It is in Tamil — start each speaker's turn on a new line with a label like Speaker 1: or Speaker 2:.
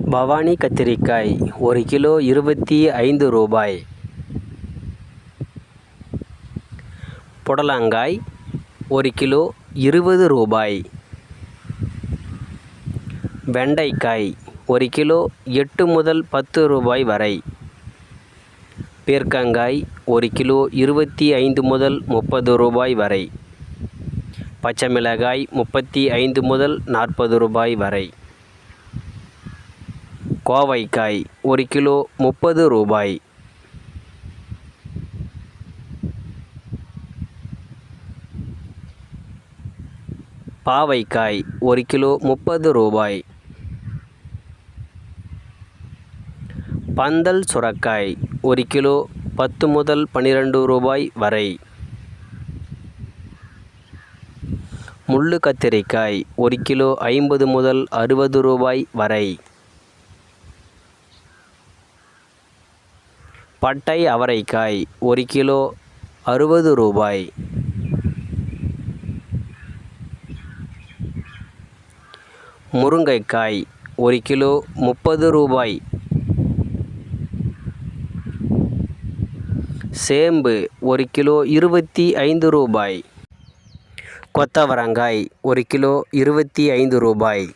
Speaker 1: பவானி கத்திரிக்காய் ஒரு கிலோ இருபத்தி ஐந்து ரூபாய். புடலங்காய் ஒரு கிலோ இருபது ரூபாய். வெண்டைக்காய் ஒரு கிலோ எட்டு முதல் பத்து ரூபாய் வரை. பீர்க்கங்காய் ஒரு கிலோ இருபத்தி ஐந்து முதல் முப்பது ரூபாய் வரை. பச்சை மிளகாய் முப்பத்தி ஐந்து முதல் நாற்பது ரூபாய் வரை. கோவைக்காய் ஒரு கிலோ முப்பது ரூபாய். பாவைக்காய் ஒரு கிலோ முப்பது ரூபாய். பந்தல் சுரக்காய் ஒரு கிலோ பத்து முதல் பன்னிரெண்டு ரூபாய் வரை. முள்ளு கத்திரிக்காய் ஒரு கிலோ ஐம்பது முதல் அறுபது ரூபாய் வரை. பட்டை அவரைக்காய் ஒரு கிலோ அறுபது ரூபாய். முருங்கைக்காய் ஒரு கிலோ முப்பது ரூபாய். சேம்பு ஒரு கிலோ இருபத்தி ஐந்து ரூபாய். கொத்தவரங்காய் ஒரு கிலோ இருபத்தி ஐந்து ரூபாய்.